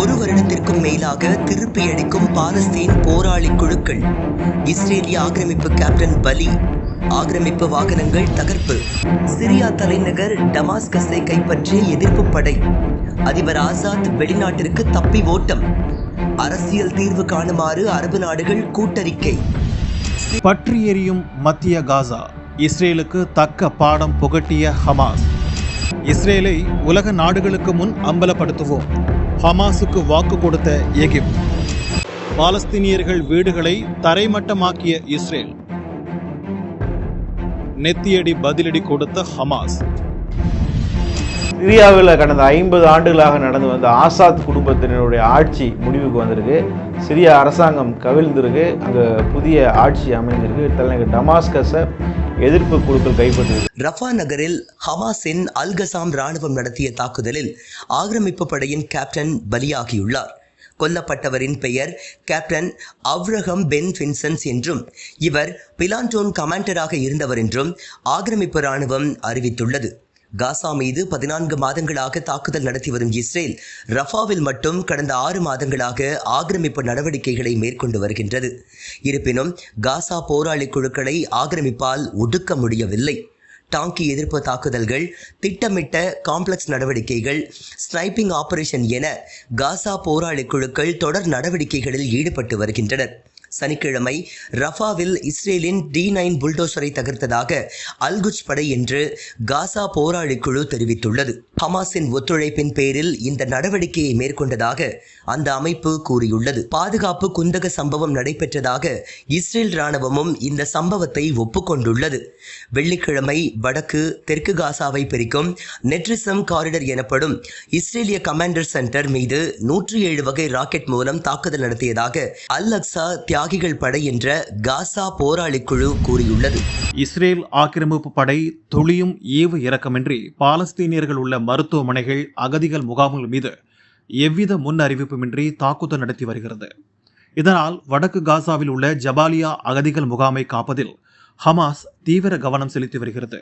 ஒரு வருடத்திற்கும் மேலாக திருப்பியடிக்கும் பாலஸ்தீன் போராளி குழுக்கள். இஸ்ரேலிய ஆக்கிரமிப்பு கேப்டன் பலி ஆக்கிரமிப்பு வாகனங்கள் தகர்ப்பு. சிரியா தலைநகர் டமாஸ்கஸை கைப்பற்றிய எதிர்ப்பு படை. அதிபர் ஆசாத் வெளிநாட்டிற்கு தப்பி ஓட்டம். அரசியல் தீர்வு காணுமாறு அரபு நாடுகள் கூட்டறிக்கை. பற்றி எரியும் மத்திய காசா இஸ்ரேலுக்கு தக்க பாடம் புகட்டிய ஹமாஸ். இஸ்ரேலை உலக நாடுகளுக்கு முன் அம்பலப்படுத்துவோம். ஹமாஸுக்கு வாக்கு கொடுத்த எகிப்து. பாலஸ்தீனியர்கள் வீடுகளை தரைமட்டமாக்கிய இஸ்ரேல். நெத்தியடி பதிலடி கொடுத்த ஹமாஸ். சிரியாவில் கடந்த ஐம்பது ஆண்டுகளாக நடந்து வந்த ஆசாத் குடும்பத்தினருடைய ஆட்சி முடிவுக்கு வந்திருக்கு. சிரியா அரசாங்கம் கவிழ்ந்திருக்கு. அங்கே புதிய ஆட்சி அமைந்திருக்கு. தலைநகர் டமாஸ்கஸை எதிர்ப்பு குழுக்கள் கைப்பற்றிருக்கு ரஃபா நகரில் ஹமாஸின் அல்கசாம் ராணுவம் நடத்திய தாக்குதலில் ஆக்கிரமிப்பு படையின் கேப்டன் பலியாகியுள்ளார். கொல்லப்பட்டவரின் பெயர் கேப்டன் அவ்ரஹம் பென் ஃபின்சன்ஸ் என்றும் இவர் பிலான்டோன் கமாண்டராக இருந்தவர் என்றும் ஆக்கிரமிப்பு ராணுவம் அறிவித்துள்ளது. காசா மீது பதினான்கு மாதங்களாக தாக்குதல் நடத்தி வரும் இஸ்ரேல் ரஃபாவில் மட்டும் கடந்த ஆறு மாதங்களாக ஆக்கிரமிப்பு நடவடிக்கைகளை மேற்கொண்டு வருகின்றது. இருப்பினும் காசா போராளி குழுக்களை ஆக்கிரமிப்பால் ஒடுக்க முடியவில்லை. டாங்கி எதிர்ப்பு தாக்குதல்கள் திட்டமிட்ட காம்ப்ளெக்ஸ் நடவடிக்கைகள் ஸ்னைப்பிங் ஆபரேஷன் என காசா போராளி குழுக்கள் தொடர் நடவடிக்கைகளில் ஈடுபட்டு வருகின்றனர். சனிக்கிழமை ரஃபாவில் இஸ்ரேலின் டி நைன் புல்டோசரை தகர்த்ததாக அல்குச் படை என்று காசா போராளி குழு தெரிவித்துள்ளது. ஹமாஸின் ஒத்துழைப்பின் பேரில் இந்த நடவடிக்கையை மேற்கொண்டதாக அந்த அமைப்பு கூறியுள்ளது. பாதுகாப்பு குந்தக சம்பவம் நடைபெற்றதாக இஸ்ரேல் ராணுவமும் இந்த சம்பவத்தை ஒப்புக்கொண்டுள்ளது. வெள்ளிக்கிழமை வடக்கு தெற்கு காசாவை பிரிக்கும் நெட்ரிசம் காரிடர் எனப்படும் இஸ்ரேலிய கமாண்டர் சென்டர் மீது நூற்றி ஏழு வகை ராக்கெட் மூலம் தாக்குதல் நடத்தியதாக அல் அக்ஸா தியாகிகள் படை என்ற காசா போராளி குழு கூறியுள்ளது. இஸ்ரேல் ஆக்கிரமிப்பு படை துளியும் ஈவு இறக்கமின்றி பாலஸ்தீனியர்கள் உள்ள மருத்துவமனைகள் அகதிகள் முகாம்கள் மீது எவ்வித முன் அறிவிப்புமின்றி தாக்குதல் நடத்தி வருகிறது. இதனால் வடக்கு காசாவில் உள்ள ஜபாலியா அகதிகள் முகாமை காப்பதில் ஹமாஸ் தீவிர கவனம் செலுத்தி வருகிறது.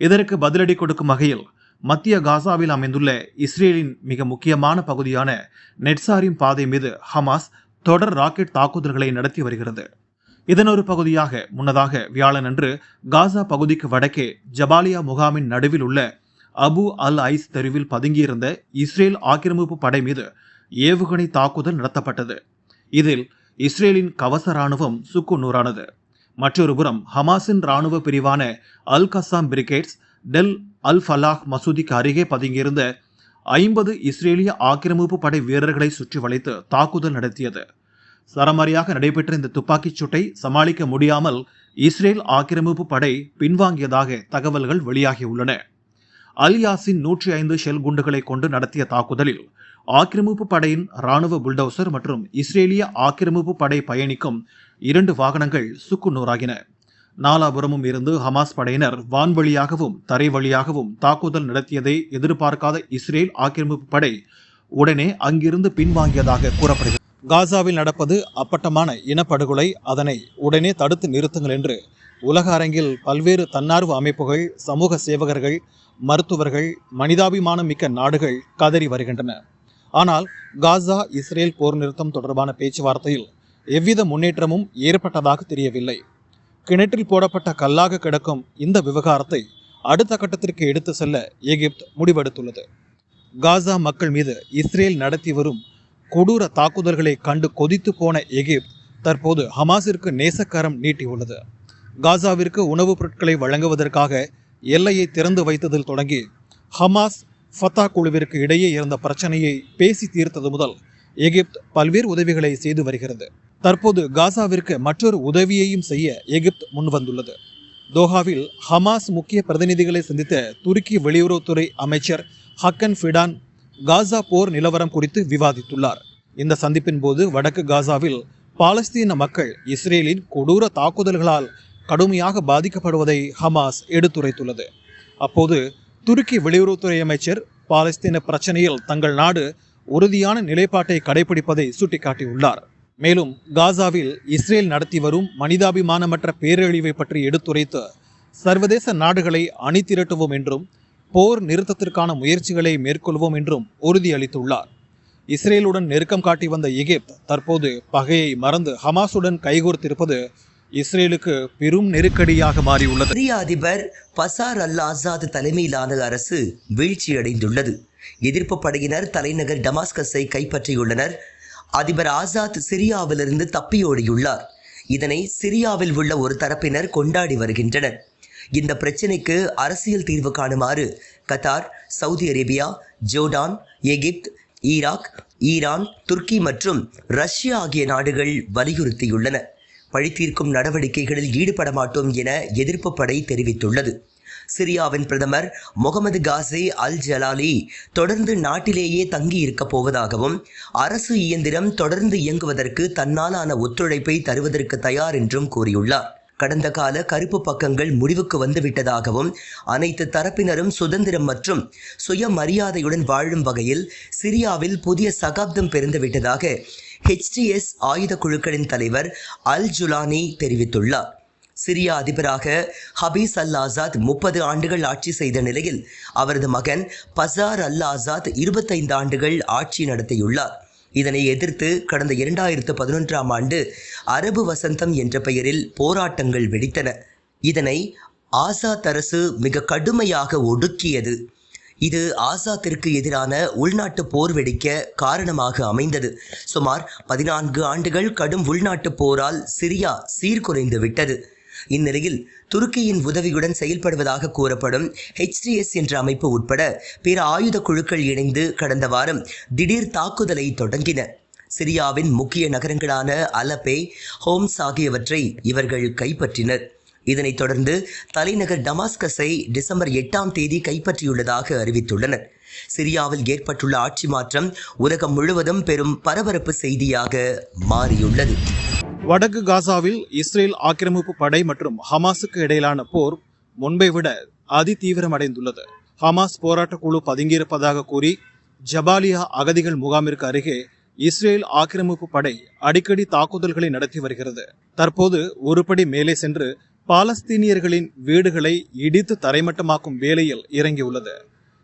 இதற்கு பதிலடி கொடுக்கும் வகையில் மத்திய காசாவில் அமைந்துள்ள இஸ்ரேலின் மிக முக்கியமான பகுதியான நெட்சாரின் பாதை மீது ஹமாஸ் தொடர் ராக்கெட் தாக்குதல்களை நடத்தி வருகிறது. இதன் ஒரு பகுதியாக முன்னதாக வியாழனன்று காசா பகுதிக்கு வடக்கே ஜபாலியா முகாமின் நடுவில் உள்ள அபு அல் ஐஸ் தெருவில் பதுங்கியிருந்த இஸ்ரேல் ஆக்கிரமிப்பு படை மீது ஏவுகணை தாக்குதல் நடத்தப்பட்டது. இதில் இஸ்ரேலின் கவச ராணுவம் சுக்கு நூறானது. மற்றொரு புறம் ஹமாஸின் ராணுவ பிரிவான Al Qassam Brigades Tel Al Falah மசூதிக்கு அருகே பதுங்கியிருந்த ஐம்பது இஸ்ரேலிய ஆக்கிரமிப்பு படை வீரர்களை சுற்றி வளைத்து தாக்குதல் நடத்தியது. சரமாரியாக நடைபெற்ற இந்த துப்பாக்கிச் சூட்டை சமாளிக்க முடியாமல் இஸ்ரேல் ஆக்கிரமிப்பு படை பின்வாங்கியதாக தகவல்கள் வெளியாகியுள்ளன. அல் யாசின் நூற்றி ஐந்து ஷெல் குண்டுகளை கொண்டு நடத்திய தாக்குதலில் ஆக்கிரமிப்பு படையின் ராணுவ புல்டோசர் மற்றும் இஸ்ரேலிய ஆக்கிரமிப்பு படை பயணிக்கும் இரண்டு வாகனங்கள் சுக்குநூறாகின நாலாபுரமும் இருந்து ஹமாஸ் படையினர் வான்வழியாகவும் தரை வழியாகவும் தாக்குதல் நடத்தியதை எதிர்பார்க்காத இஸ்ரேல் ஆக்கிரமிப்பு படை உடனே அங்கிருந்து பின்வாங்கியதாக கூறப்படுகிறது. காசாவில் நடப்பது அப்பட்டமான இனப்படுகொலை. அதனை உடனே தடுத்து நிறுத்துங்கள் என்று உலக அரங்கில் பல்வேறு தன்னார்வ அமைப்புகள் சமூக சேவகர்கள் மருத்துவர்கள் மனிதாபிமானம் மிக்க நாடுகள் கதறி வருகின்றன. ஆனால் காசா இஸ்ரேல் போர் நிறுத்தம் தொடர்பான பேச்சுவார்த்தையில் எவ்வித முன்னேற்றமும் ஏற்பட்டதாக தெரியவில்லை. கிணற்றில் போடப்பட்ட கல்லாக கிடக்கும் இந்த விவகாரத்தை அடுத்த கட்டத்திற்கு எடுத்து செல்ல எகிப்து முடிவெடுத்துள்ளது. காசா மக்கள் மீது இஸ்ரேல் நடத்தி வரும் கொடூர தாக்குதல்களை கண்டு கொதித்து போன எகிப்து தற்போது ஹமாஸிற்கு நேசக்கரம் நீட்டியுள்ளது. காசாவிற்கு உணவுப் பொருட்களை வழங்குவதற்காக எல்லையை திறந்து வைத்ததில் தொடங்கி ஹமாஸ் ஃபத்தா குழுவிற்கு இடையே இருந்த பிரச்சனையை பேசி தீர்த்தது முதல் எகிப்து பல்வேறு உதவிகளை செய்து வருகிறது. தற்போது காசாவிற்கு மற்றொரு உதவியையும் செய்ய எகிப்து முன்வந்துள்ளது. தோஹாவில் ஹமாஸ் முக்கிய பிரதிநிதிகளை சந்தித்த துருக்கி வெளியுறவுத்துறை அமைச்சர் ஹக்கன் ஃபிடான் காசா போர் நிலவரம் குறித்து விவாதித்துள்ளார். இந்த சந்திப்பின் போது வடக்கு காசாவில் பாலஸ்தீன மக்கள் இஸ்ரேலின் கொடூர தாக்குதல்களால் கடுமையாக பாதிக்கப்படுவதை ஹமாஸ் எடுத்துரைத்துள்ளது. அப்போது துருக்கி வெளியுறவுத்துறை அமைச்சர் பாலஸ்தீன பிரச்சனையில் தங்கள் நாடு உறுதியான நிலைப்பாட்டை கடைபிடிப்பதை சுட்டிக்காட்டியுள்ளார். மேலும் காசாவில் இஸ்ரேல் நடத்தி வரும் மனிதாபிமானமற்ற பேரழிவை பற்றி எடுத்துரைத்து சர்வதேச நாடுகளை அணிதிரட்டுவோம் என்றும் போர் நிறுத்தத்திற்கான முயற்சிகளை மேற்கொள்வோம் என்றும் உறுதியளித்துள்ளார். இஸ்ரேலுடன் நெருக்கம் காட்டி வந்த எகிப்து தற்போது பகையை மறந்து ஹமாஸுடன் கைகோர்த்திருப்பது இஸ்ரேலுக்கு பெரும் நெருக்கடியாக மாறியுள்ளது. சிரிய அதிபர் பசார் அல் ஆசாத் தலைமையிலான அரசு வீழ்ச்சியடைந்துள்ளது. எதிர்ப்பு படையினர் தலைநகர் டமாஸ்கஸை கைப்பற்றியுள்ளனர். அதிபர் ஆசாத் சிரியாவிலிருந்து தப்பியோடியுள்ளார். இதனை சிரியாவில் உள்ள ஒரு தரப்பினர் கொண்டாடி வருகின்றனர். இந்த பிரச்சினைக்கு அரசியல் தீர்வு காணுமாறு கத்தார் சவுதி அரேபியா ஜோர்டான் எகிப்து ஈராக் ஈரான் துருக்கி மற்றும் ரஷ்யா ஆகிய நாடுகள் வலியுறுத்தியுள்ளன. பழித்தீர்க்கும் நடவடிக்கைகளில் ஈடுபட மாட்டோம் என எதிர்ப்பு படை தெரிவித்துள்ளது. சிரியாவின் பிரதமர் முகமது காசே அல் ஜலாலி தொடர்ந்து நாட்டிலேயே தங்கி இருக்கப் போவதாகவும் அரசு இயந்திரம் தொடர்ந்து இயங்குவதற்கு தன்னாலான ஒத்துழைப்பை தருவதற்கு தயார் என்றும் கூறியுள்ளார். கடந்த கால கருப்பு பக்கங்கள் முடிவுக்கு வந்துவிட்டதாகவும் அனைத்து தரப்பினரும் சுதந்திரம் மற்றும் சுயமரியாதையுடன் வாழும் வகையில் சிரியாவில் புதிய சகாப்தம் பிறந்துவிட்டதாக ஹெச்டிஎஸ் ஆயுத குழுக்களின் தலைவர் அல் ஜுலானி தெரிவித்துள்ளார். சிரியா அதிபராக ஹபீஸ் அல் ஆசாத் முப்பது ஆண்டுகள் ஆட்சி செய்த நிலையில் அவரது மகன் பசார் அல் ஆசாத் இருபத்தைந்து ஆண்டுகள் ஆட்சி நடத்தியுள்ளார். இதனை எதிர்த்து கடந்த இரண்டாயிரத்து பதினொன்றாம் ஆண்டு அரபு வசந்தம் என்ற பெயரில் போராட்டங்கள் வெடித்தன. இதனை ஆசாத் அரசு மிக கடுமையாக ஒடுக்கியது. இது ஆசாத்திற்கு எதிரான உள்நாட்டு போர் வெடிக்க காரணமாக அமைந்தது. சுமார் பதினான்கு ஆண்டுகள் கடும் உள்நாட்டு போரால் சிரியா சீர்குறைந்து விட்டது. இந்நிலையில் துருக்கியின் உதவியுடன் செயல்படுவதாக கூறப்படும் ஹெச்டிஎஸ் என்ற அமைப்பு உட்பட பிற ஆயுத குழுக்கள் இணைந்து கடந்த வாரம் திடீர் தாக்குதலை தொடங்கின. சிரியாவின் முக்கிய நகரங்களான அலப்பே ஹோம்ஸ் ஆகியவற்றை இவர்கள் கைப்பற்றினர். இதனைத் தொடர்ந்து தலைநகர் டமாஸ்கஸை டிசம்பர் எட்டாம் தேதி கைப்பற்றியுள்ளதாக அறிவித்துள்ளனர். சிரியாவில் ஏற்பட்டுள்ள ஆட்சி மாற்றம் உலகம் முழுவதும் பெரும் பரபரப்பு செய்தியாக மாறியுள்ளது. வடக்கு காசாவில் இஸ்ரேல் ஆக்கிரமிப்பு படை மற்றும் ஹமாஸுக்கு இடையிலான போர் முன்பை விட அதிதீவிரமடைந்துள்ளது. ஹமாஸ் போராட்டக் குழு பதுங்கியிருப்பதாக கூறி ஜபாலியா அகதிகள் முகாமிற்கு அருகே இஸ்ரேல் ஆக்கிரமிப்பு படை அடிக்கடி தாக்குதல்களை நடத்தி வருகிறது. தற்போது ஒருபடி மேலே சென்று பாலஸ்தீனியர்களின் வீடுகளை இடித்து தரைமட்டமாக்கும் வேலையில் இறங்கியுள்ளது.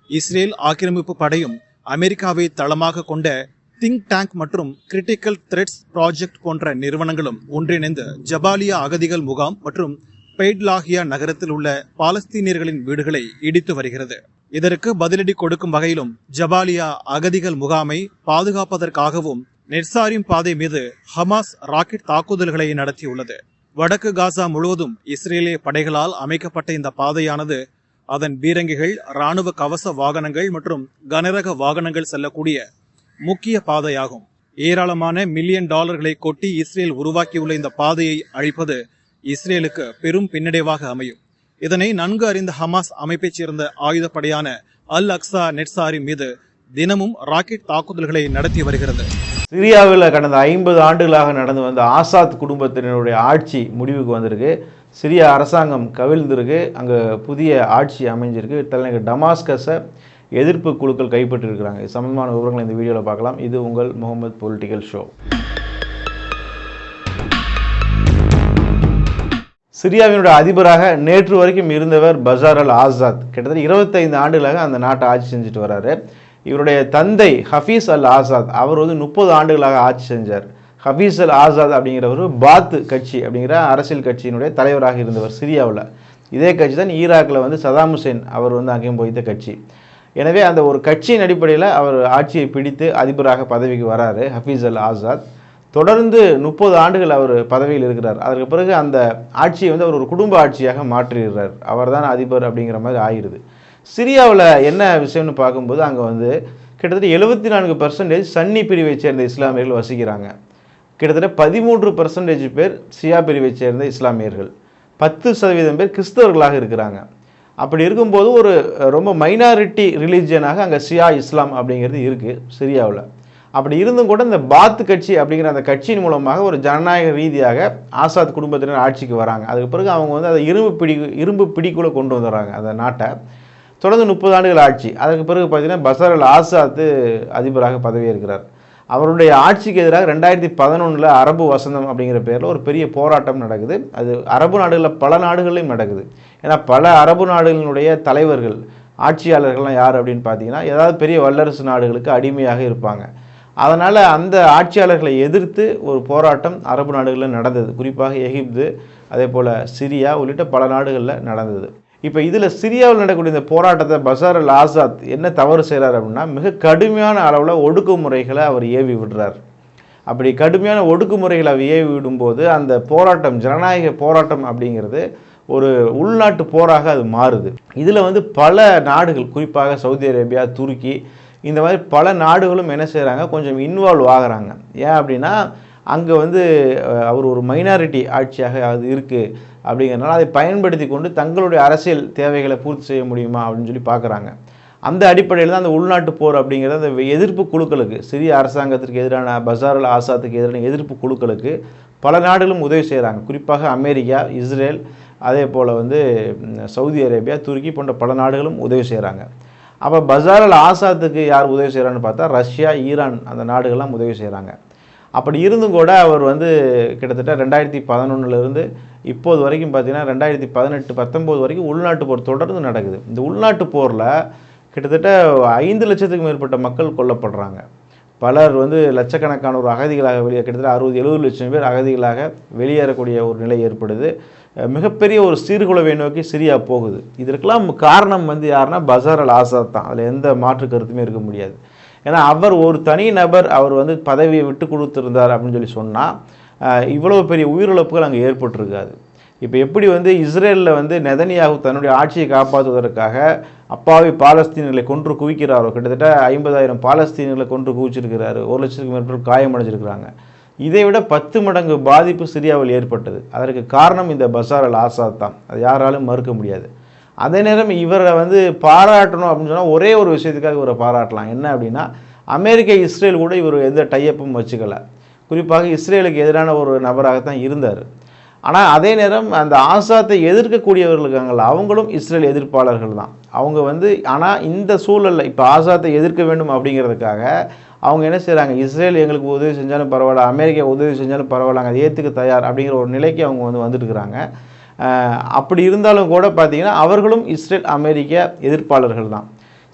இஸ்ரேல் ஆக்கிரமிப்பு படையும் அமெரிக்காவை தளமாக கொண்ட திங்க் டேங்க் மற்றும் கிரிட்டிக்கல் த்ரெட்ஸ் ப்ராஜெக்ட் போன்ற நிறுவனங்களும் ஒன்றிணைந்து ஜபாலியா அகதிகள் முகாம் மற்றும் பெய்ட்லாகியா நகரத்தில் உள்ள பாலஸ்தீனியர்களின் வீடுகளை இடித்து வருகிறது. இதற்கு பதிலடி கொடுக்கும் வகையிலும் ஜபாலியா அகதிகள் முகாமை பாதுகாப்பதற்காகவும் நெட்சாரிம் பாதை மீது ஹமாஸ் ராக்கெட் தாக்குதல்களை நடத்தியுள்ளது. வடக்கு காசா முழுவதும் இஸ்ரேலிய படைகளால் அமைக்கப்பட்ட இந்த பாதையானது அதன் பீரங்கிகள் ராணுவ கவச வாகனங்கள் மற்றும் கனரக வாகனங்கள் செல்லக்கூடிய முக்கிய பாதையாகும். ஏராளமான மில்லியன் டாலர்களை கொட்டி இஸ்ரேல் உருவாக்கியுள்ள இந்த பாதையை அழிப்பது இஸ்ரேலுக்கு பெரும் பின்னடைவாக அமையும். இதனை நன்கு அறிந்த ஹமாஸ் அமைப்பைச் சேர்ந்த ஆயுதப்படையான அல் அக்ஸா நெட்சாரி மீது தினமும் ராக்கெட் தாக்குதல்களை நடத்தி வருகிறது. சிரியாவில் கடந்த ஐம்பது ஆண்டுகளாக நடந்து வந்த ஆசாத் குடும்பத்தினருடைய ஆட்சி முடிவுக்கு வந்திருக்கு. சிரியா அரசாங்கம் கவிழ்ந்திருக்கு. அங்கே புதிய ஆட்சி அமைஞ்சிருக்கு. தலைநகர் டமாஸ்கஸை எதிர்ப்பு குழுக்கள் கைப்பற்றிருக்கிறாங்க. சம்பந்தமான விவரங்களை இந்த வீடியோவில் பார்க்கலாம். இது உங்கள் முகமது பொலிட்டிக்கல் ஷோ சிரியாவினுடைய அதிபராக நேற்று வரைக்கும் இருந்தவர் பசார் அல் ஆசாத் கிட்டத்தட்ட இருபத்தைந்து ஆண்டுகளாக அந்த நாட்டை ஆட்சி செஞ்சுட்டு வராரு. இவருடைய தந்தை ஹஃபீஸ் அல் ஆசாத் அவர் வந்து முப்பது ஆண்டுகளாக ஆட்சி செஞ்சார். ஹஃபீஸ் அல் ஆசாத் அப்படிங்கிறவர் பாத் கட்சி அப்படிங்கிற அரசியல் கட்சியினுடைய தலைவராக இருந்தவர் சிரியாவில். இதே கட்சி தான் ஈராக்கில் வந்து சதாம் ஹுசேன் அவர் வந்து அங்கேயும் போய்த்த கட்சி. எனவே அந்த ஒரு கட்சியின் அடிப்படையில் அவர் ஆட்சியை பிடித்து அதிபராக பதவிக்கு வராரு ஹஃபீஸ் அல் ஆசாத். தொடர்ந்து முப்பது ஆண்டுகள் அவர் பதவியில் இருக்கிறார். அதற்கு பிறகு அந்த ஆட்சியை வந்து அவர் ஒரு குடும்ப ஆட்சியாக மாற்றிடுறார். அவர் தான் அதிபர் அப்படிங்கிற மாதிரி ஆயிடுது. சிரியாவில் என்ன விஷயம்னு பார்க்கும்போது அங்கே வந்து கிட்டத்தட்ட எழுபத்தி நான்கு பர்சன்டேஜ் சன்னி பிரிவை சேர்ந்த இஸ்லாமியர்கள் வசிக்கிறாங்க. கிட்டத்தட்ட பதிமூன்று பர்சன்டேஜ் பேர் சியா பிரிவை சேர்ந்த இஸ்லாமியர்கள். பத்து சதவீதம் பேர் கிறிஸ்தவர்களாக இருக்கிறாங்க. அப்படி இருக்கும்போது ஒரு ரொம்ப மைனாரிட்டி ரிலீஜியனாக அங்கே சியா இஸ்லாம் அப்படிங்கிறது இருக்குது சிரியாவில். அப்படி இருந்தும் கூட இந்த பாத் கட்சி அப்படிங்கிற அந்த கட்சியின் மூலமாக ஒரு ஜனநாயக ரீதியாக ஆசாத் குடும்பத்தினர் ஆட்சிக்கு வராங்க. அதுக்கு பிறகு அவங்க வந்து அதை இரும்பு பிடி இரும்பு பிடிக்குள்ளே கொண்டு வந்துடுறாங்க அந்த நாட்டை. தொடர்ந்து முப்பது ஆண்டுகள் ஆட்சி. அதுக்கு பிறகு பார்த்தீங்கன்னா பசர் அல் அதிபராக பதவியேற்கிறார். அவருடைய ஆட்சிக்கு எதிராக ரெண்டாயிரத்தி பதினொன்றில் அரபு வசந்தம் அப்படிங்கிற பேரில் ஒரு பெரிய போராட்டம் நடக்குது. அது அரபு நாடுகளில் பல நாடுகளிலும் நடக்குது. ஏன்னா பல அரபு நாடுகளினுடைய தலைவர்கள் ஆட்சியாளர்கள்லாம் யார் அப்படின்னு பார்த்தீங்கன்னா ஏதாவது பெரிய வல்லரசு நாடுகளுக்கு அடிமையாக இருப்பாங்க. அதனால் அந்த ஆட்சியாளர்களை எதிர்த்து ஒரு போராட்டம் அரபு நாடுகளில் நடந்தது. குறிப்பாக எகிப்து அதே போல் சிரியா உள்ளிட்ட பல நாடுகளில் நடந்தது. இப்போ இதில் சிரியாவில் நடக்கக்கூடிய இந்த போராட்டத்தை பசார் அல் ஆசாத் என்ன தவறு செய்கிறார் அப்படின்னா மிக கடுமையான அளவில் ஒடுக்குமுறைகளை அவர் ஏவி விடுறார். அப்படி கடுமையான ஒடுக்குமுறைகளை அவர் ஏவி விடும்போது அந்த போராட்டம் ஜனநாயக போராட்டம் அப்படிங்கிறது ஒரு உள்நாட்டு போராக அது மாறுது. இதில் வந்து பல நாடுகள் குறிப்பாக சவுதி அரேபியா துருக்கி இந்த மாதிரி பல நாடுகளும் என்ன செய்கிறாங்க கொஞ்சம் இன்வால்வ் ஆகுறாங்க. ஏன் அப்படின்னா அங்கே வந்து அவர் ஒரு மைனாரிட்டி ஆட்சியாக அது இருக்குது அப்படிங்கிறனால அதை பயன்படுத்தி கொண்டு தங்களுடைய அரசியல் தேவைகளை பூர்த்தி செய்ய முடியுமா அப்படின்னு சொல்லி பார்க்குறாங்க அந்த அடிப்படையில் தான் அந்த உள்நாட்டு போர் அப்படிங்கிறது அந்த எதிர்ப்பு குழுக்களுக்கு சிறிய அரசாங்கத்திற்கு எதிரான பசாரல் ஆசாத்துக்கு எதிரான எதிர்ப்பு குழுக்களுக்கு பல நாடுகளும் உதவி செய்கிறாங்க குறிப்பாக அமெரிக்கா இஸ்ரேல் அதே போல் வந்து சவுதி அரேபியா துருக்கி போன்ற பல நாடுகளும் உதவி செய்கிறாங்க அப்போ பசார் அல் ஆசாத்துக்கு யார் உதவி செய்கிறான்னு பார்த்தா ரஷ்யா ஈரான் அந்த நாடுகள்லாம் உதவி செய்கிறாங்க அப்படி இருந்தும் கூட அவர் வந்து கிட்டத்தட்ட ரெண்டாயிரத்தி பதினொன்றுலேருந்து இப்போது வரைக்கும் பார்த்தீங்கன்னா ரெண்டாயிரத்தி பதினெட்டு பத்தொம்போது வரைக்கும் உள்நாட்டு போர் தொடர்ந்து நடக்குது. இந்த உள்நாட்டு போரில் கிட்டத்தட்ட ஐந்து லட்சத்துக்கு மேற்பட்ட மக்கள் கொல்லப்படுறாங்க. பலர் வந்து லட்சக்கணக்கான ஒரு அகதிகளாக வெளியே கிட்டத்தட்ட அறுபது எழுபது லட்சம் பேர் அகதிகளாக வெளியேறக்கூடிய ஒரு நிலை ஏற்படுது. மிகப்பெரிய ஒரு சீர்குலைவை நோக்கி சிரியா போகுது. இதற்கெல்லாம் காரணம் வந்து யாருன்னா பசார் அல் ஆசாத் தான். அதில் எந்த மாற்று கருத்துமே இருக்க முடியாது. ஏன்னா அவர் ஒரு தனி நபர் அவர் வந்து பதவியை விட்டு கொடுத்துருந்தார் அப்படின்னு சொல்லி சொன்னால் இவ்வளோ பெரிய உயிரிழப்புகள் அங்கே ஏற்பட்டிருக்காது. இப்போ எப்படி வந்து இஸ்ரேலில் வந்து நெதனியாகு தன்னுடைய ஆட்சியை காப்பாற்றுவதற்காக அப்பாவி பாலஸ்தீனர்களை கொன்று குவிக்கிறாரோ? கிட்டத்தட்ட ஐம்பதாயிரம் பாலஸ்தீனர்களை கொன்று குவிச்சிருக்கிறாரு. ஒரு லட்சத்துக்கு மேற்பட்டு காயமடைஞ்சிருக்கிறாங்க இதை விட பத்து மடங்கு பாதிப்பு சிரியாவில் ஏற்பட்டது. அதற்கு காரணம் இந்த பசார் அல் ஆசாத் தான். அது யாராலும் மறுக்க முடியாது. அதே நேரம் இவரை வந்து பாராட்டணும் அப்படின்னு சொன்னால் ஒரே ஒரு விஷயத்துக்காக இவரை பாராட்டலாம். என்ன அப்படின்னா அமெரிக்க இஸ்ரேல் கூட இவர் எந்த டையப்பும் வச்சுக்கல. குறிப்பாக இஸ்ரேலுக்கு எதிரான ஒரு நபராகத்தான் இருந்தார். ஆனால் அதே நேரம் அந்த ஆசாத்தை எதிர்க்கக்கூடியவர்கள் இருக்காங்கல்ல அவங்களும் இஸ்ரேல் எதிர்ப்பாளர்கள் தான். அவங்க வந்து ஆனால் இந்த சூழலில் இப்போ ஆசாத்தை எதிர்க்க வேண்டும் அப்படிங்கிறதுக்காக அவங்க என்ன செய்கிறாங்க இஸ்ரேல் எங்களுக்கு உதவி செஞ்சாலும் பரவாயில்ல அமெரிக்கா உதவி செஞ்சாலும் பரவாயில்ல அதை ஏற்றுக்க தயார் அப்படிங்கிற ஒரு நிலைக்கு அவங்க வந்து வந்துட்டுருக்குறாங்க. அப்படி இருந்தாலும் கூட பார்த்திங்கன்னா அவர்களும் இஸ்ரேல் அமெரிக்க எதிர்ப்பாளர்கள் தான்.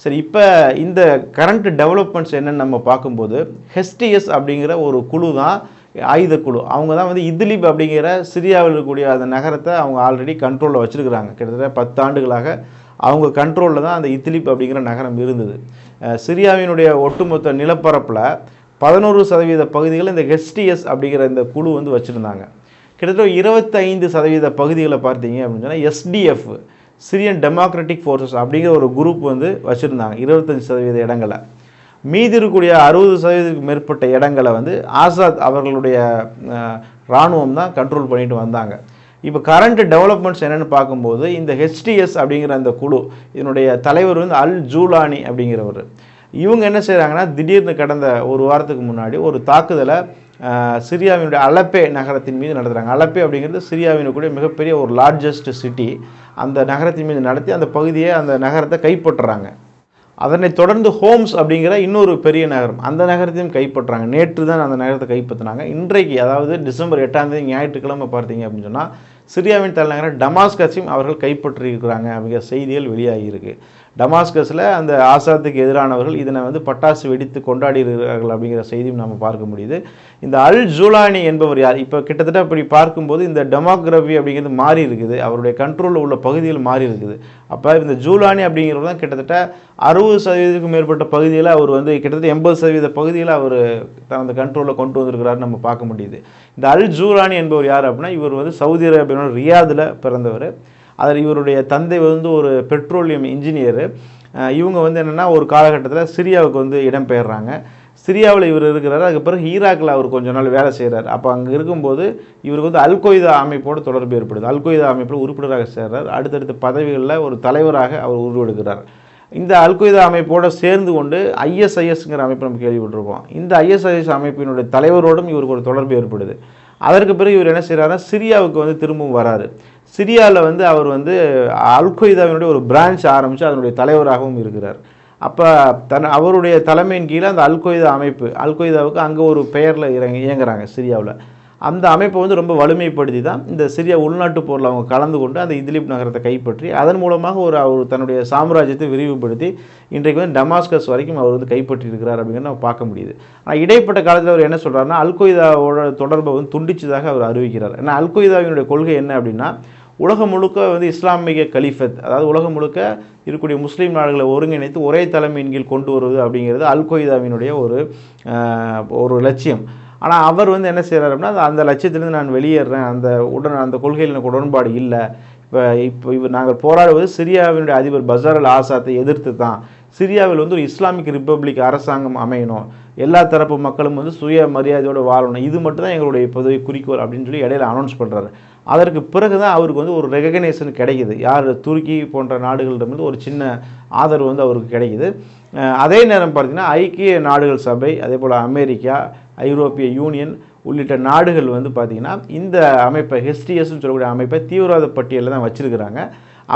சரி இப்போ இந்த கரண்ட் டெவலப்மெண்ட்ஸ் என்னென்னு நம்ம பார்க்கும்போது ஹெஸ்டிஎஸ் அப்படிங்கிற ஒரு குழு தான் ஆயுத குழு அவங்க தான் வந்து இத்லிப் அப்படிங்கிற சிரியாவில் இருக்கக்கூடிய அந்த நகரத்தை அவங்க ஆல்ரெடி கண்ட்ரோலில் வச்சுருக்கிறாங்க. கிட்டத்தட்ட பத்தாண்டுகளாக அவங்க கண்ட்ரோலில் தான் அந்த இத்லிப் அப்படிங்கிற நகரம் இருந்தது. சிரியாவினுடைய ஒட்டுமொத்த நிலப்பரப்பில் பதினோரு சதவீத பகுதிகள் இந்த ஹெஸ்டிஎஸ் அப்படிங்கிற இந்த குழு வந்து வச்சுருந்தாங்க. கிட்டத்தட்ட இருபத்தைந்து சதவீத பகுதிகளை பார்த்தீங்க அப்படின்னு சொன்னால் எஸ்டிஎஃப் சிரியன் டெமோக்ராட்டிக் ஃபோர்ஸஸ் அப்படிங்கிற ஒரு குரூப் வந்து வச்சுருந்தாங்க. இருபத்தஞ்சி சதவீத இடங்களை. மீதி இருக்கக்கூடிய அறுபது சதவீதத்துக்கு மேற்பட்ட இடங்களை வந்து ஆசாத் அவர்களுடைய இராணுவம் தான் கண்ட்ரோல் பண்ணிட்டு வந்தாங்க. இப்போ கரண்ட் டெவலப்மெண்ட்ஸ் என்னென்னு பார்க்கும்போது இந்த ஹெச்டிஎஸ் அப்படிங்கிற அந்த குழு இதனுடைய தலைவர் வந்து அல் ஜூலானி அப்படிங்கிறவர். இவங்க என்ன செய்கிறாங்கன்னா திடீர்னு கடந்த ஒரு வாரத்துக்கு முன்னாடி ஒரு தாக்குதலை சிரியாவினுடைய அலப்பே நகரத்தின் மீது நடத்துகிறாங்க அலப்பே அப்படிங்கிறது சிரியாவினுடைய மிகப்பெரிய ஒரு லார்ஜஸ்ட் சிட்டி அந்த நகரத்தின் மீது நடத்தி அந்த பகுதியை அந்த நகரத்தை கைப்பற்றுறாங்க. அதனைத் தொடர்ந்து ஹோம்ஸ் அப்படிங்கிற இன்னொரு பெரிய நகரம். அந்த நகரத்தையும் கைப்பற்றுறாங்க. நேற்று தான் அந்த நகரத்தை கைப்பற்றினாங்க. இன்றைக்கு அதாவது டிசம்பர் எட்டாம் தேதி ஞாயிற்றுக்கிழமை பார்த்தீங்க அப்படின்னு சொன்னால் சிரியாவின் தலைநகரம் டமாஸ்கஸையும் அவர்கள் கைப்பற்றியிருக்கிறாங்க அப்படிங்கிற செய்திகள் வெளியாகியிருக்கு டமாஸ்கஸில் அந்த ஆசாத்துக்கு எதிரானவர்கள் இதனை வந்து பட்டாசு வெடித்து கொண்டாடி இருக்கிறார்கள் அப்படிங்கிற செய்தியும் நம்ம பார்க்க முடியுது. இந்த அல் ஜூலானி என்பவர் யார்? இப்போ கிட்டத்தட்ட அப்படி பார்க்கும்போது இந்த டெமோக்ரஃபி அப்படிங்கிறது மாறி இருக்குது அவருடைய கண்ட்ரோலில் உள்ள பகுதிகள் மாறி இருக்குது அப்போ இந்த ஜூலானி அப்படிங்கிறவர் தான் கிட்டத்தட்ட அறுபது சதவீதத்துக்கும் மேற்பட்ட பகுதியில் அவர் வந்து கிட்டத்தட்ட எண்பது சதவீத பகுதியில் அவர் தனது கண்ட்ரோலில் கொண்டு வந்திருக்கிறார் நம்ம பார்க்க முடியுது. இந்த அல் ஜூலானி என்பவர் யார் அப்படின்னா இவர் வந்து சவுதி அரேபியாவோட ரியாதில் பிறந்தவர். அதில் இவருடைய தந்தை வந்து ஒரு பெட்ரோலியம் இன்ஜினியர் இவங்க வந்து என்னென்னா ஒரு காலகட்டத்தில் சிரியாவுக்கு வந்து இடம்பெயர்றாங்க. சிரியாவில் இவர் இருக்கிறாரு. அதுக்கு பிறகு ஈராக்கில் அவர் கொஞ்ச நாள் வேலை செய்கிறார் அப்போ அங்கே இருக்கும்போது இவருக்கு வந்து அல்கொய்தா அமைப்போடு தொடர்பு ஏற்படுது. அல் கொய்தா அமைப்பில் உறுப்பினராக சேர்றார். அடுத்தடுத்த பதவிகளில் ஒரு தலைவராக அவர் உருவெடுக்கிறார். இந்த அல்கொய்தா அமைப்போடு சேர்ந்து கொண்டு ஐஎஸ்ஐஎஸ்ங்கிற அமைப்பு நம்ம கேள்விப்பட்டிருக்கோம். இந்த ஐஎஸ்ஐஎஸ் அமைப்பினுடைய தலைவரோடும் இவருக்கு ஒரு தொடர்பு ஏற்படுது. அதற்கு பிறகு இவர் என்ன செய்கிறாருன்னா சிரியாவுக்கு வந்து திரும்பவும் வராரு. சிரியாவில் வந்து அவர் வந்து அல் கொய்தாவினுடைய ஒரு பிரான்ச் ஆரம்பித்து அதனுடைய தலைவராகவும் இருக்கிறார். அப்போ தன் அவருடைய தலைமையின் கீழே அந்த அல் கொய்தா அமைப்பு அல் கொய்தாவுக்கு அங்கே ஒரு பெயரில் இறங்கி இயங்குறாங்க சிரியாவில். அந்த அமைப்பை வந்து ரொம்ப வலிமைப்படுத்தி தான் இந்த சிரியா உள்நாட்டு போரில் அவங்க கலந்து கொண்டு அந்த இதிலிப் நகரத்தை கைப்பற்றி அதன் மூலமாக ஒரு அவர் தன்னுடைய சாம்ராஜ்யத்தை விரிவுபடுத்தி இன்றைக்கு வந்து டமாஸ்கஸ் வரைக்கும் அவர் வந்து கைப்பற்றி இருக்கிறார் அப்படிங்கிறத நம்ம பார்க்க முடியுது. ஆனால் இடைப்பட்ட காலத்தில் அவர் என்ன சொல்கிறாருன்னா அல்கொய்தாவோட தொடர்பை வந்து துண்டிச்சதாக அவர் அறிவிக்கிறார். ஏன்னா அல்கொய்தாவினுடைய கொள்கை என்ன அப்படின்னா உலகம் முழுக்க வந்து இஸ்லாமிய கலிஃபத் அதாவது உலகம் முழுக்க இருக்கக்கூடிய முஸ்லீம் நாடுகளை ஒருங்கிணைத்து ஒரே தலைமையின் கீழ் கொண்டு வருவது அப்படிங்கிறது அல்கொய்தாவினுடைய ஒரு ஒரு லட்சியம். ஆனால் அவர் வந்து என்ன செய்கிறார் அப்படின்னா அந்த- அந்த நான் வெளியேறேன். அந்த உடன் அந்த கொள்கையில் எனக்கு உடன்பாடு இல்லை. இப்போ இப்போ இவர் நாங்கள் போராடுவது சிரியாவினுடைய அதிபர் பசார் அல் ஆசாத்தை எதிர்த்து தான். சிரியாவில் வந்து ஒரு இஸ்லாமிக் ரிப்பப்ளிக் அரசாங்கம் அமையணும். எல்லா தரப்பு மக்களும் வந்து சுய மரியாதையோடு வாழணும். இது மட்டும் தான் எங்களுடைய பதவி குறிக்கோள் அப்படின்னு சொல்லி இடையில அனௌன்ஸ் பண்ணுறாரு அதற்கு பிறகு தான் அவருக்கு வந்து ஒரு ரெகக்னேஷன் கிடைக்குது. யார்? துருக்கி போன்ற நாடுகளிடமிருந்து ஒரு சின்ன ஆதரவு வந்து அவருக்கு கிடைக்குது. அதே நேரம் பார்த்தீங்கன்னா ஐக்கிய நாடுகள் சபை அதே போல் அமெரிக்கா ஐரோப்பிய யூனியன் உள்ளிட்ட நாடுகள் வந்து பார்த்திங்கன்னா இந்த அமைப்பை ஹெச்டிஎஸ்ன்னு சொல்லக்கூடிய அமைப்பை தீவிரவாத பட்டியலில் தான் வச்சுருக்கிறாங்க.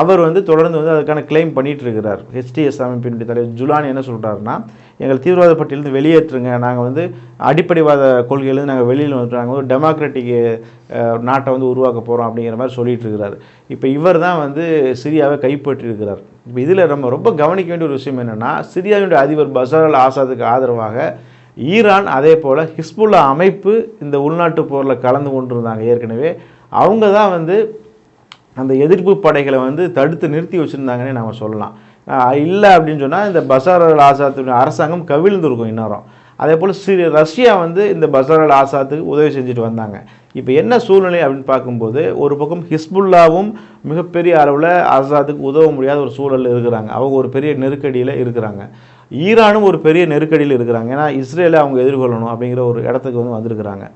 அவர் வந்து தொடர்ந்து வந்து அதுக்கான கிளைம் பண்ணிகிட்டு இருக்கிறார் ஹெச்டிஎஸ் அமைப்பினுடைய தலைவர் ஜுலானி என்ன சொல்கிறாருன்னா எங்கள் தீவிரவாத பட்டியலேருந்து வெளியேற்றுங்க. நாங்கள் வந்து அடிப்படைவாத கொள்கையிலேருந்து நாங்கள் வெளியில் வந்துட்டு நாங்கள் வந்து டெமோக்ராட்டிக் நாட்டை வந்து உருவாக்க போகிறோம் அப்படிங்கிற மாதிரி சொல்லிட்டு இருக்கிறார் இப்போ இவர் தான் வந்து சிரியாவை கைப்பற்றியிருக்கிறார். இப்போ இதில் நம்ம ரொம்ப கவனிக்க வேண்டிய ஒரு விஷயம் என்னென்னா சிரியாவினுடைய அதிபர் பஷார் அல் ஆசாதுக்கு ஆதரவாக ஈரான் அதே போல் ஹிஸ்புல்லா அமைப்பு இந்த உள்நாட்டு போரில் கலந்து கொண்டிருந்தாங்க ஏற்கனவே. அவங்க தான் வந்து அந்த எதிர்ப்பு படைகளை வந்து தடுத்து நிறுத்தி வச்சுருந்தாங்கன்னே நம்ம சொல்லலாம். இல்லை அப்படின்னு சொன்னால் இந்த பசார் அல் ஆசாத்துடைய அரசாங்கம் கவிழ்ந்துருக்கும் இன்னும் அதே போல் சிரி ரஷ்யா வந்து இந்த பசார் அல் ஆசாத்துக்கு உதவி செஞ்சுட்டு வந்தாங்க. இப்போ என்ன சூழ்நிலை அப்படின்னு பார்க்கும்போது ஒரு பக்கம் ஹிஸ்புல்லாவும் மிகப்பெரிய அளவில் ஆசாத்துக்கு உதவ முடியாத ஒரு சூழலில் இருக்கிறாங்க. அவங்க ஒரு பெரிய நெருக்கடியில் இருக்கிறாங்க. ஈரானும் ஒரு பெரிய நெருக்கடியில் இருக்கிறாங்க. ஏன்னா இஸ்ரேலை அவங்க எதிர்கொள்ளணும் அப்படிங்கிற ஒரு இடத்துக்கு வந்து வந்திருக்கிறாங்க.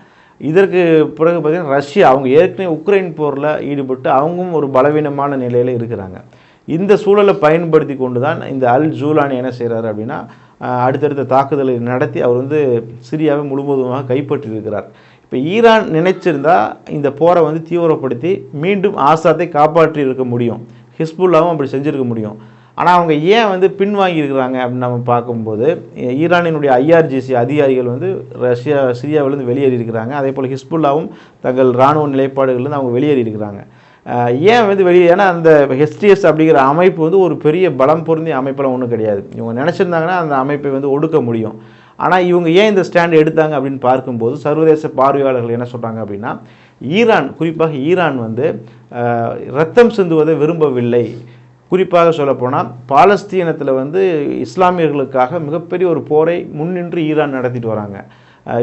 இதற்கு பிறகு பார்த்திங்கன்னா ரஷ்யா அவங்க ஏற்கனவே உக்ரைன் போரில் ஈடுபட்டு அவங்களும் ஒரு பலவீனமான நிலையில் இருக்கிறாங்க. இந்த சூழலை பயன்படுத்தி கொண்டு தான் இந்த அல் ஜூலானி என்ன செய்கிறாரு அப்படின்னா அடுத்தடுத்த தாக்குதலை நடத்தி அவர் வந்து சிரியாவை முழுவதுமாக கைப்பற்றியிருக்கிறார். இப்போ ஈரான் நினைச்சிருந்தா இந்த போரை வந்து தீவிரப்படுத்தி மீண்டும் ஆசாத்தை காப்பாற்றி இருக்க முடியும். ஹிஸ்புல்லாவும் அப்படி செஞ்சுருக்க முடியும். ஆனால் அவங்க ஏன் வந்து பின்வாங்கியிருக்கிறாங்க அப்படின்னு நம்ம பார்க்கும்போது ஈரானினுடைய ஐஆர்ஜிசி அதிகாரிகள் வந்து ரஷ்யா சிரியாவிலேருந்து வெளியேறி இருக்கிறாங்க அதே போல் ஹிஸ்புல்லாவும் தங்கள் இராணுவ நிலைப்பாடுகள்லேருந்து அவங்க வெளியேறி இருக்கிறாங்க ஏன் வந்து வெளியே ஏன்னா அந்த ஹெச்டிஎஸ் அப்படிங்கிற அமைப்பு வந்து ஒரு பெரிய பலம் பொருந்திய அமைப்பெல்லாம் ஒன்றும் கிடையாது. இவங்க நினச்சிருந்தாங்கன்னா அந்த அமைப்பை வந்து ஒடுக்க முடியும். ஆனால் இவங்க ஏன் இந்த ஸ்டாண்ட் எடுத்தாங்க அப்படின்னு பார்க்கும்போது சர்வதேச பார்வையாளர்கள் என்ன சொல்கிறாங்க அப்படின்னா ஈரான் குறிப்பாக ஈரான் வந்து ரத்தம் சிந்துவதை விரும்பவில்லை. குறிப்பாக சொல்லப்போனால் பாலஸ்தீனத்தில் வந்து இஸ்லாமியர்களுக்காக மிகப்பெரிய ஒரு போரை முன்னின்று ஈரான் நடத்திட்டு வராங்க.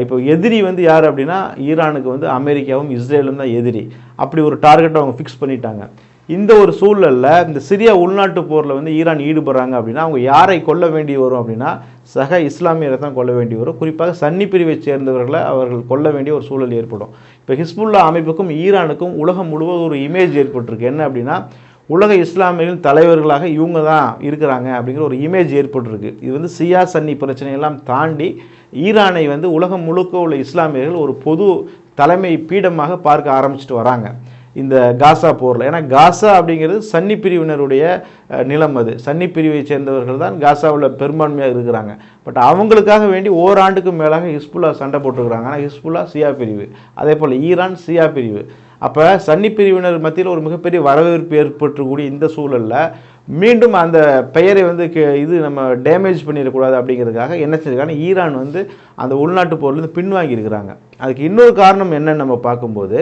இப்போ எதிரி வந்து யார் அப்படின்னா ஈரானுக்கு வந்து அமெரிக்காவும் இஸ்ரேலும் தான் எதிரி. அப்படி ஒரு டார்கெட்டை அவங்க ஃபிக்ஸ் பண்ணிட்டாங்க. இந்த ஒரு சூழலில் இந்த சிரியா உள்நாட்டு போரில் வந்து ஈரான் ஈடுபடுறாங்க அப்படின்னா அவங்க யாரை கொல்ல வேண்டி வரும் அப்படின்னா சக இஸ்லாமியரை தான் கொல்ல வேண்டி வரும். குறிப்பாக சன்னி பிரிவை சேர்ந்தவர்களை அவர்கள் கொல்ல வேண்டிய ஒரு சூழல் ஏற்படும். இப்போ ஹிஸ்புல்லா அமைப்புக்கும் ஈரானுக்கும் உலகம் முழுவதும் ஒரு இமேஜ் ஏற்பட்டிருக்கு. என்ன அப்படின்னா உலக இஸ்லாமியர்கள் தலைவர்களாக இவங்க தான் இருக்கிறாங்க அப்படிங்கிற ஒரு இமேஜ் ஏற்பட்டிருக்கு. இது வந்து சியா சன்னி பிரச்சனையெல்லாம் தாண்டி ஈரானை வந்து உலகம் முழுக்க உள்ள இஸ்லாமியர்கள் ஒரு பொது தலைமை பீடமாக பார்க்க ஆரம்பிச்சிட்டு வராங்க. இந்த காசா போரில். ஏன்னா காசா அப்படிங்கிறது சன்னி பிரிவினருடைய நிலம் அது. சன்னி பிரிவை சேர்ந்தவர்கள் தான் காசாவில் பெரும்பான்மையாக இருக்கிறாங்க. பட் அவங்களுக்காக வேண்டி ஓராண்டுக்கு மேலாக ஹிஸ்புல்லா சண்டை போட்டுருக்குறாங்க. ஆனால் ஹிஸ்புல்லா சியா பிரிவு. அதே போல் ஈரான் சியா பிரிவு. அப்போ சன்னி பிரிவினர் மத்தியில் ஒரு மிகப்பெரிய வரவேற்பு ஏற்பட்டுக்கூடிய இந்த சூழலில் மீண்டும் அந்த பெயரை வந்து கே- இது நம்ம டேமேஜ் பண்ணிடக்கூடாது அப்படிங்கிறதுக்காக என்ன செஞ்சிருக்காங்க ஈரான் வந்து அந்த உள்நாட்டு போர்லேருந்து பின்வாங்கி இருக்கிறாங்க. அதுக்கு இன்னொரு காரணம் என்னன்னு நம்ம பார்க்கும்போது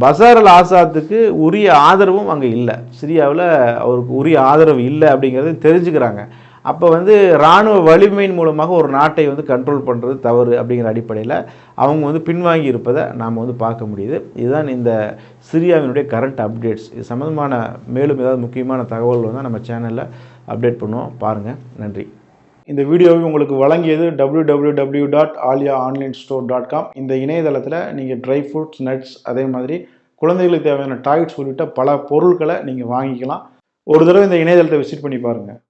பசார் அல் ஆசாத்துக்கு உரிய ஆதரவும் அங்கே இல்லை. சிரியாவில் அவருக்கு உரிய ஆதரவு இல்லை அப்படிங்கிறது தெரிஞ்சுக்கிறாங்க. அப்போ வந்து இராணுவ வலிமையின் மூலமாக ஒரு நாட்டை வந்து கண்ட்ரோல் பண்ணுறது தவறு அப்படிங்கிற அடிப்படையில் அவங்க வந்து பின்வாங்கி இருப்பதை நாம் வந்து பார்க்க முடியுது. இதுதான் இந்த சிரியாவினுடைய கரண்ட் அப்டேட்ஸ் இது சம்மந்தமான மேலும் ஏதாவது முக்கியமான தகவல் வந்து நம்ம சேனலில் அப்டேட் பண்ணுவோம். பாருங்கள் நன்றி. இந்த வீடியோவை உங்களுக்கு வழங்கியது W W W dot Aaliya online store dot com இந்த இணையதளத்தில் நீங்கள் ட்ரை ஃப்ரூட்ஸ் நட்ஸ் அதே மாதிரி குழந்தைகளுக்கு தேவையான டாய்ஸ் உள்ளிட்ட பல பொருட்களை நீங்கள் வாங்கிக்கலாம். ஒரு தடவை இந்த இணையதளத்தை விசிட் பண்ணி பாருங்கள்